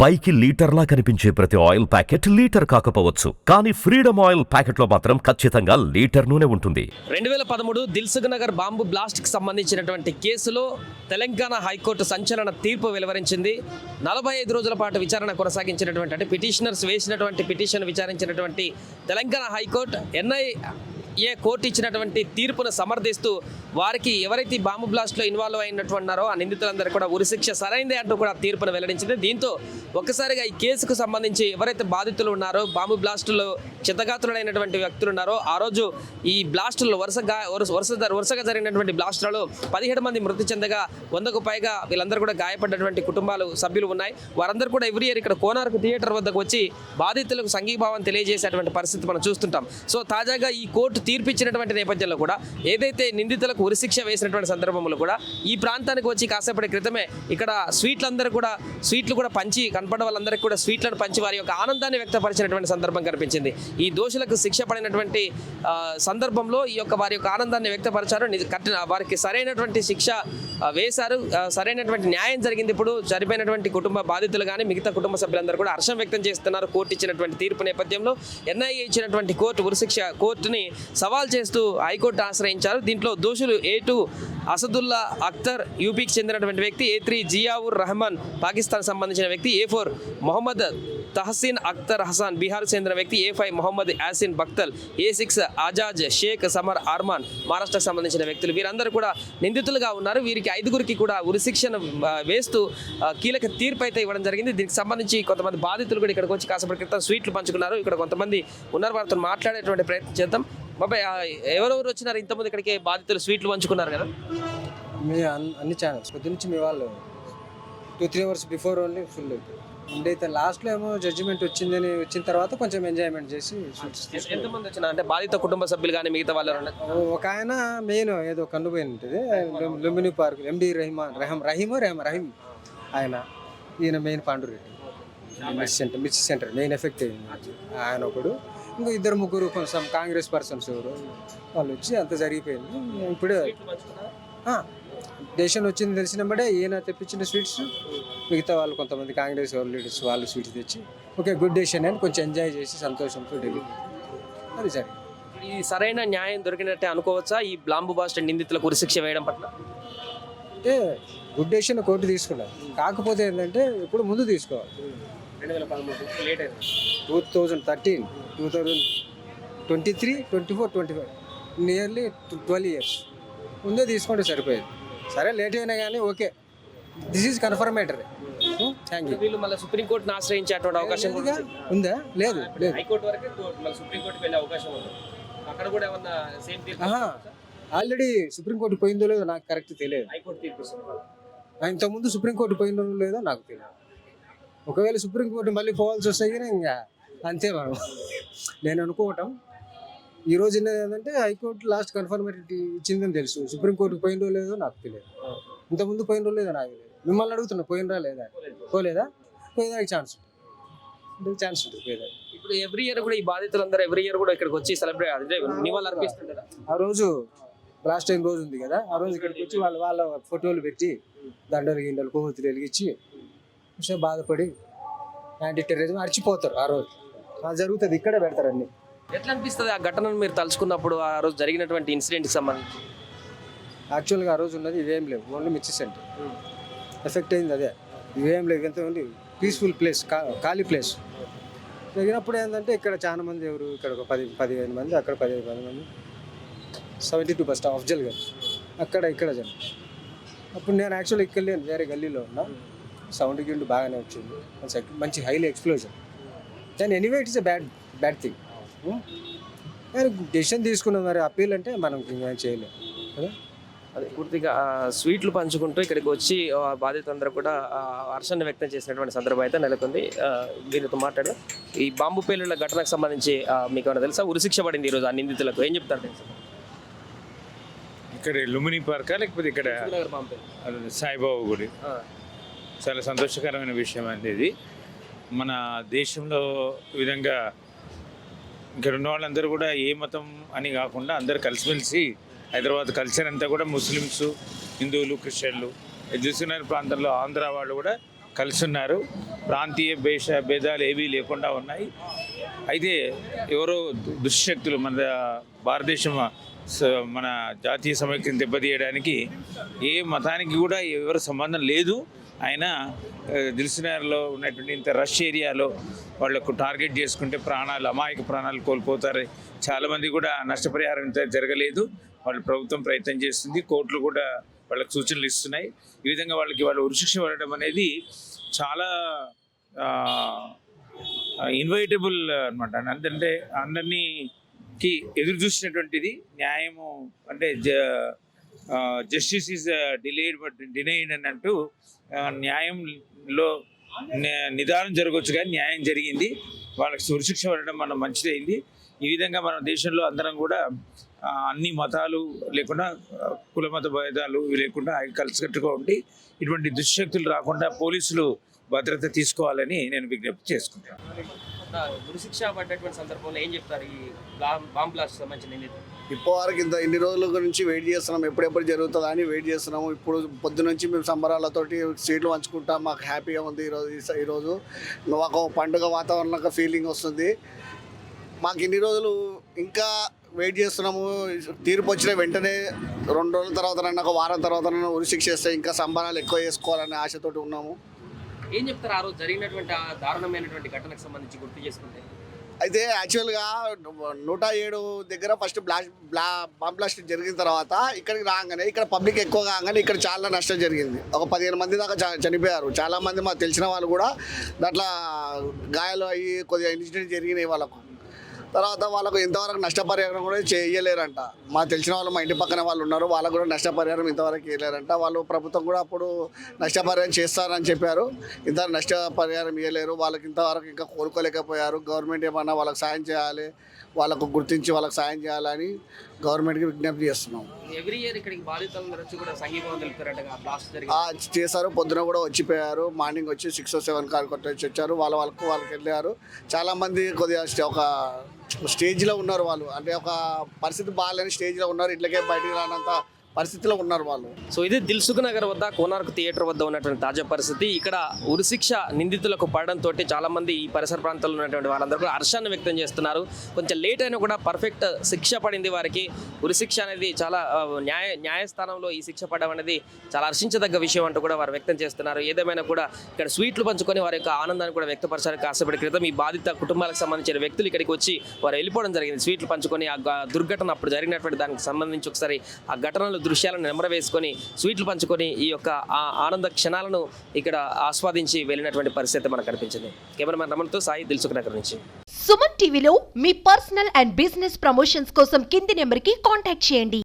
పైకి లీటర్లా కనిపించే ప్రతి ఆయిల్ ప్యాకెట్ లీటర్ కాకపోవచ్చు. కానీ ఫ్రీడమ్ ఆయిల్ ప్యాకెట్లో మాత్రం ఖచ్చితంగా లీటర్ నూనె ఉంటుంది. రెండు వేల పదమూడు దిల్సుఖ్ నగర్ బాంబు బ్లాస్ట్కి సంబంధించినటువంటి కేసులో తెలంగాణ హైకోర్టు సంచలన తీర్పు వెలువరించింది. నలభై ఐదు రోజుల పాటు విచారణ కొనసాగించినటువంటి అంటే పిటిషనర్స్ వేసినటువంటి petition విచారించినటువంటి Telangana high court NIA court ఇచ్చినటువంటి తీర్పును సమర్థిస్తూ వారికి ఎవరైతే బాంబు బ్లాస్ట్లో ఇన్వాల్వ్ అయినట్టున్నారో ఆ నిందితులందరూ కూడా ఉరిశిక్ష సరైందే అంటూ కూడా తీర్పును వెల్లడించింది. దీంతో ఒక్కసారిగా ఈ కేసుకు సంబంధించి ఎవరైతే బాధితులు ఉన్నారో బాంబు బ్లాస్టులో క్షతగాత్రులైనటువంటి వ్యక్తులు ఉన్నారో ఆ రోజు ఈ బ్లాస్టుల్లో వరుసగా వరుస వరుసగా జరిగినటువంటి బ్లాస్టులలో పదిహేడు మంది మృతి చెందగా వందకు పైగా వీళ్ళందరూ కూడా గాయపడ్డటువంటి కుటుంబాలు సభ్యులు ఉన్నాయి. వారందరూ కూడా ఎవ్రీ ఇయర్ ఇక్కడ కోనార్కు థియేటర్ వద్దకు వచ్చి బాధితులకు సంఘీభావం తెలియజేసేటువంటి పరిస్థితి మనం చూస్తుంటాం. సో తాజాగా ఈ కోర్టు తీర్పు ఇచ్చినటువంటి నేపథ్యంలో కూడా ఏదైతే నిందితులకు ఉరిశిక్ష వేసినటువంటి సందర్భంలో కూడా ఈ ప్రాంతానికి వచ్చి కాసేపటి క్రితమే ఇక్కడ స్వీట్లందరూ కూడా స్వీట్లు కూడా పంచి కనపడ వాళ్ళందరికీ కూడా స్వీట్లను పంచి వారి యొక్క ఆనందాన్ని వ్యక్తపరిచినటువంటి సందర్భం కనిపించింది. ఈ దోషులకు శిక్ష పడినటువంటి సందర్భంలో ఈ యొక్క వారి యొక్క ఆనందాన్ని వ్యక్తపరిచారు. నిజ- వారికి సరైనటువంటి శిక్ష వేశారు. సరైనటువంటి న్యాయం జరిగింది. ఇప్పుడు చనిపోయినటువంటి కుటుంబ బాధితులు కానీ మిగతా కుటుంబ సభ్యులందరూ కూడా హర్షం వ్యక్తం చేస్తున్నారు. కోర్టు ఇచ్చినటువంటి తీర్పు నేపథ్యంలో ఎన్ఐఏ ఇచ్చినటువంటి కోర్టు ఉరిశిక్ష కోర్టుని సవాల్ చేస్తూ హైకోర్టు ఆశ్రయించారు. దీంట్లో దోషులు ఏ టూ అసదుల్లా అఖ్తర్ యూపీకి చెందినటువంటి వ్యక్తి ఏ త్రీ జియావుర్ రహమాన్ పాకిస్తాన్ సంబంధించిన వ్యక్తి ఏ ఫోర్ మొహమ్మద్ తహసీన్ అఖ్తర్ హసాన్ బీహార్ చెందిన వ్యక్తి A five Mohammad Yasin Bhatkal A six Aijaz Sheikh Samar Armaan మహారాష్ట్రకు సంబంధించిన వ్యక్తులు. వీరందరూ కూడా నిందితులుగా ఉన్నారు. వీరికి ఐదుగురికి కూడా ఉరిశిక్షను వేస్తూ కీలక తీర్పు అయితే ఇవ్వడం జరిగింది. దీనికి సంబంధించి కొంతమంది బాధితులు కూడా ఇక్కడికి వచ్చి కాసేపటి క్రితం స్వీట్లు పంచుకున్నారు. ఇక్కడ కొంతమంది ఉన్నారు. వారితో మాట్లాడేటువంటి ప్రయత్నం చేద్దాం. బాబాయ్ ఎవరెవరు వచ్చినారు? ఇంతమంది ఇక్కడికి బాధితులు స్వీట్లు పంచుకున్నారు కదా? మీ అన్- అన్ని ఛానల్స్ పొద్దు నుంచి మీ వాళ్ళు two three hours before only full ఉండైతే లాస్ట్లో ఏమో జడ్జిమెంట్ వచ్చిందని వచ్చిన తర్వాత కొంచెం ఎంజాయ్మెంట్ చేసి. ఎంతమంది వచ్చినారు? అంటే బాధిత కుటుంబ సభ్యులు కానీ మిగతా వాళ్ళు? ఒక ఆయన మెయిన్ ఏదో కన్నుపోయిన ఉంటుంది. లుంబిని పార్క్ ఎండి రహిమాన్ రహం రహీమో రహం రహీం ఆయన. ఈయన మెయిన్ పాండురెడ్డి. మిర్చి సెంటర్ మిర్చి సెంటర్ మెయిన్ ఎఫెక్ట్ అయింది ఆయన ఒకడు. ఇంకా ఇద్దరు ముగ్గురు కొంచెం కాంగ్రెస్ పర్సన్స్ ఎవరు వాళ్ళు వచ్చి అంత జరిగిపోయింది. ఇప్పుడే దేశం వచ్చింది తెలిసినప్పుడే ఈయన తెప్పించిన స్వీట్స్ మిగతా వాళ్ళు కొంతమంది కాంగ్రెస్ వాళ్ళు లీడర్స్ వాళ్ళు స్వీట్స్ తెచ్చి ఓకే గుడ్ డేషన్ అని కొంచెం ఎంజాయ్ చేసి సంతోషంతో వెళ్ళి అది సరే. ఈ సరైన న్యాయం దొరికినట్టే అనుకోవచ్చా? ఈ బ్లాంబు బాస్ట్ నిందితులకు ఉరిశిక్ష వేయడం పట్ల? అంటే గుడ్ డేషన్ కోర్టు తీసుకున్నారు. కాకపోతే ఏంటంటే ఇప్పుడు ముందు తీసుకోవాలి. రెండు వేల పదమూడు లేట్ అయింది. Two thousand thirteen. Two thousand twenty three twenty four twenty five nearly twelve years ముందే తీసుకుంటే సరిపోయేది. సరే లేట్ అయినా కానీ okay. This is confirmatory thank you వీళ్ళు మళ్ళీ సుప్రీంకోర్టును ఆశ్రయించేటువంటి అవకాశం ఉంది. ఉందా? లేదు లేదు. హైకోర్టు వరకు సుప్రీంకోర్టుకి వెళ్ళే అవకాశం ఉంది. అక్కడ కూడా ఏమన్నా సేమ్ ఆల్రెడీ సుప్రీంకోర్టు పోయిందో లేదో నాకు కరెక్ట్ తెలియదు. హైకోర్టు తీర్పు ఇంతకుముందు సుప్రీంకోర్టు పోయిందో లేదో నాకు తెలియదు. ఒకవేళ సుప్రీంకోర్టు మళ్ళీ పోవాల్సి వస్తే కానీ ఇంకా అంతే మనం నేను అనుకోవటం. ఈ రోజు ఉన్నది ఏంటంటే హైకోర్టు లాస్ట్ కన్ఫర్మేటివ్ ఇచ్చిందని తెలుసు. సుప్రీంకోర్టు పోయిందో లేదో నాకు తెలియదు. ఇంతకుముందు పోయినరో లేదో నాకు తెలియదు. మిమ్మల్ని అడుగుతున్నా పోయినరా లేదా? పోలేదా? పోయేదానికి ఛాన్స్ ఉంటుంది. ఛాన్స్ ఉంటుంది పోయేదానికి. ఇప్పుడు ఎవ్రీ ఇయర్ కూడా ఈ బాధితులందరూ ఎవ్రీ ఇయర్ కూడా ఇక్కడికి వచ్చి సెలబ్రేట్ అంటే నివాళులు అర్పిస్తుంటారా? ఆ రోజు లాస్ట్ టైం రోజు ఉంది కదా ఆ రోజు ఇక్కడికి వచ్చి వాళ్ళ వాళ్ళ ఫోటోలు పెట్టి దండలు గిండలు కొవ్వొత్తులు వెలిగించి బాధపడి యాంటీ టెర్రరిజం అరిచిపోతారు ఆ రోజు. జరుగుతుంది. ఇక్కడే పెడతారు అన్ని ఎట్లా అనిపిస్తుంది ఆ ఘటనను మీరు తలుచుకున్నప్పుడు ఆ రోజు జరిగినటువంటి ఇన్సిడెంట్కి సంబంధించి? యాక్చువల్గా ఆ రోజు ఉన్నది ఇవేం లేవు. ఓన్లీ మిర్చి సెంటర్ ఎఫెక్ట్ అయింది అదే. ఇవేం లేవు. ఎంత ఉంది పీస్ఫుల్ ప్లేస్ ఖాళీ ప్లేస్. జరిగినప్పుడు ఏంటంటే ఇక్కడ చాలా మంది ఎవరు ఇక్కడ ఒక పది పదిహేను మంది అక్కడ పదిహేను పది మంది. సెవెంటీ టూ బస్ అఫ్జల్ గారు అక్కడ ఇక్కడ జనం. అప్పుడు నేను యాక్చువల్లీ ఇక్కడ లేను వేరే గల్లీలో ఉన్నా. సౌండ్ గిండు బాగానే వచ్చింది. మంచి మంచి హైలీ ఎక్స్ప్లోజన్. దాని anyway it's a bad bad thing కానీ డెసిషన్ తీసుకున్నాం మరి అప్పీల్ అంటే మనం ఇంకేం చేయలేం. కదా అదే పూర్తిగా స్వీట్లు పంచుకుంటూ ఇక్కడికి వచ్చి ఆ, బాధితులందరూ కూడా హర్షాన్ని వ్యక్తం చేసినటువంటి సందర్భం అయితే నెలకొంది. వీరితో మాట్లాడు ఈ బాంబు పేలుళ్ళ ఘటనకు సంబంధించి మీకు ఏమైనా తెలుసా? ఉరిశిక్ష పడింది ఈరోజు ఆ నిందితులకు. ఏం చెప్తారు తెలుసా? ఇక్కడ లుమిని పార్కా? లేకపోతే ఇక్కడ సాయిబాబా గుడి. చాలా సంతోషకరమైన విషయం అండి ఇది. మన దేశంలో విధంగా ఇక్కడ ఉన్న వాళ్ళందరూ కూడా ఏ మతం అని కాకుండా అందరు కలిసిమెలిసి హైదరాబాద్ కల్చర్ అంతా కూడా ముస్లిమ్స్ హిందువులు క్రిస్టియన్లు ఇది ప్రాంతంలో ఆంధ్ర వాళ్ళు కూడా కలిసి ఉన్నారు ప్రాంతీయ భేష భేదాలు ఏవీ లేకుండా ఉన్నాయి. అయితే ఎవరో దుశ్శక్తులు మన భారతదేశం స- మన జాతీయ సమైక్యం దెబ్బతీయడానికి ఏ మతానికి కూడా ఎవరు సంబంధం లేదు. ఆయన దిల్సినార్లో ఉన్నటువంటి ఇంత రష్ ఏరియాలో వాళ్ళకు టార్గెట్ చేసుకుంటే ప్రాణాలు అమాయక ప్రాణాలు కోల్పోతారు. చాలామంది కూడా నష్టపరిహారం ఇంత జరగలేదు. వాళ్ళు ప్రభుత్వం ప్రయత్నం చేస్తుంది. కోర్టులు కూడా వాళ్ళకి సూచనలు ఇస్తున్నాయి. ఈ విధంగా వాళ్ళకి వాళ్ళు ఉరిశిక్ష పడడం అనేది చాలా ఇన్వైటబుల్ అనమాట అంటే అందరినీకి ఎదురు చూసినటువంటిది న్యాయము అంటే జ justice is delayed but denied అని అంటూ న్యాయంలో నిదానం జరగవచ్చు కానీ న్యాయం జరిగింది. వాళ్ళకి సురశిక్ష పడడం మనం మంచిదైంది. ఈ విధంగా మన దేశంలో అందరం కూడా అన్ని మతాలు లేకుండా కుల మత భేదాలు లేకుండా కలిసికట్టుగా ఉండి ఇటువంటి దుశ్శక్తులు రాకుండా పోలీసులు భద్రత తీసుకోవాలని నేను విజ్ఞప్తి చేసుకుంటాను గురుశిక్ష పడ్డటువంటి సందర్భంలో ఏం చెప్తారు? ఈ బాంబ్ బ్లాస్ట్ సంబంధించిన ఇప్పటివరకు ఇంత ఇన్ని రోజుల గురించి వెయిట్ చేస్తున్నాం. ఎప్పుడెప్పుడు జరుగుతుందా అని వెయిట్ చేస్తున్నాము. ఇప్పుడు పొద్దు నుంచి మేము సంబరాలతోటి సీట్లు పంచుకుంటాం. మాకు హ్యాపీగా ఉంది ఈరోజు ఈరోజు మాకు ఒక పండుగ వాతావరణంగా ఫీలింగ్ వస్తుంది. మాకు ఇన్ని రోజులు ఇంకా వెయిట్ చేస్తున్నాము. తీర్పు వచ్చిన వెంటనే రెండు రోజుల తర్వాత ఒక వారం తర్వాత ఉరిశిక్ష చేస్తే ఇంకా సంబరాలు ఎక్కువ చేసుకోవాలనే ఆశతోటి ఉన్నాము. ఏం చెప్తారు? ఆ రోజు జరిగినటువంటి ఆ దారుణమైనటువంటి ఘటనకు సంబంధించి గుర్తు చేసుకుంటే? అయితే యాక్చువల్గా నూట ఏడు దగ్గర ఫస్ట్ బ్లాస్ట్ బ్లా బాంబ్ బ్లాస్ట్ జరిగిన తర్వాత ఇక్కడికి రాగానే ఇక్కడ పబ్లిక్ ఎక్కువ కాగానే ఇక్కడ చాలా నష్టం జరిగింది. ఒక పదిహేను మంది దాకా చనిపోయారు. చాలామంది మాకు తెలిసిన వాళ్ళు కూడా దాంట్లో గాయాలు అయ్యి కొద్దిగా ఇన్సిడెంట్ జరిగినాయి వాళ్ళకు. తర్వాత వాళ్ళకు ఇంతవరకు నష్టపరిహారం కూడా చేయలేరంట. మా తెలిసిన వాళ్ళు మా ఇంటి పక్కన వాళ్ళు ఉన్నారు వాళ్ళకు కూడా నష్టపరిహారం ఇంతవరకు ఇవ్వలేరంట. వాళ్ళు ప్రభుత్వం కూడా అప్పుడు నష్టపరిహారం చేస్తారని చెప్పారు. ఇంత నష్టపరిహారం ఇవ్వలేరు. వాళ్ళకి ఇంతవరకు ఇంకా కోలుకోలేకపోయారు. గవర్నమెంట్ ఏమన్నా వాళ్ళకి సాయం చేయాలి వాళ్ళకు గుర్తించి వాళ్ళకి సాయం చేయాలని గవర్నమెంట్కి విజ్ఞప్తి చేస్తున్నాం. ఎవ్రీ ఇయర్ ఇక్కడికి బాధితులందరూ వచ్చి కూడా సంఘీభావం తెలుపుతారట ఆ బ్లాస్ట్ జరిగి ఆ, చేశారు. పొద్దున కూడా వచ్చిపోయారు. మార్నింగ్ వచ్చి సిక్స్ సెవెన్ కార్ కొట్టేసి వచ్చారు. వాళ్ళ వాళ్ళకు వాళ్ళకి వెళ్ళారు. చాలా మంది కొద్దిగా ఒక స్టేజ్లో ఉన్నారు వాళ్ళు. అంటే ఒక పరిస్థితి బాగాలేని స్టేజ్లో ఉన్నారు. ఇట్లకే బయటికి రానంత పరిస్థితిలో ఉన్నారు వాళ్ళు. సో ఇది దిల్సుఖ్ నగర్ వద్ద కోనార్క్ థియేటర్ వద్ద ఉన్నటువంటి తాజా పరిస్థితి. ఇక్కడ ఉరిశిక్ష నిందితులకు పడడంతో చాలా మంది ఈ పరిసర ప్రాంతాల్లో ఉన్నటువంటి వాళ్ళందరూ కూడా హర్షాన్ని వ్యక్తం చేస్తున్నారు. కొంచెం లేట్ అయినా కూడా పర్ఫెక్ట్ శిక్ష పడింది వారికి. ఉరిశిక్ష అనేది చాలా న్యాయ న్యాయస్థానంలో ఈ శిక్ష పడడం అనేది చాలా హర్షించదగ్గ విషయం అంటూ కూడా వారు వ్యక్తం చేస్తున్నారు. ఏదేమైనా కూడా ఇక్కడ స్వీట్లు పంచుకొని వారి యొక్క ఆనందాన్ని కూడా వ్యక్తపరచడానికి కాసేపటి క్రితం ఈ బాధిత కుటుంబాలకు సంబంధించిన వ్యక్తులు ఇక్కడికి వచ్చి వారు వెళ్ళిపోవడం జరిగింది. స్వీట్లు పంచుకొని ఆ గ- దుర్ఘటన అప్పుడు జరిగినటువంటి దానికి సంబంధించి ఒకసారి ఆ ఘటనలు దృశ్యాలను నెమరవేసుకొని స్వీట్లు పంచుకొని ఈ యొక్క ఆనంద క్షణాలను ఇక్కడ ఆస్వాదించి వెళ్ళినటువంటి పరిస్థితి మనకు కనిపించింది. కెమెరామెన్ రమణతో సాయి దిల్సుఖ్ నగర్ నుంచి. సుమన్ టీవీలో మీ పర్సనల్ అండ్ బిజినెస్ ప్రమోషన్స్ కోసం కింది నెంబర్కి కాంటాక్ట్ చేయండి.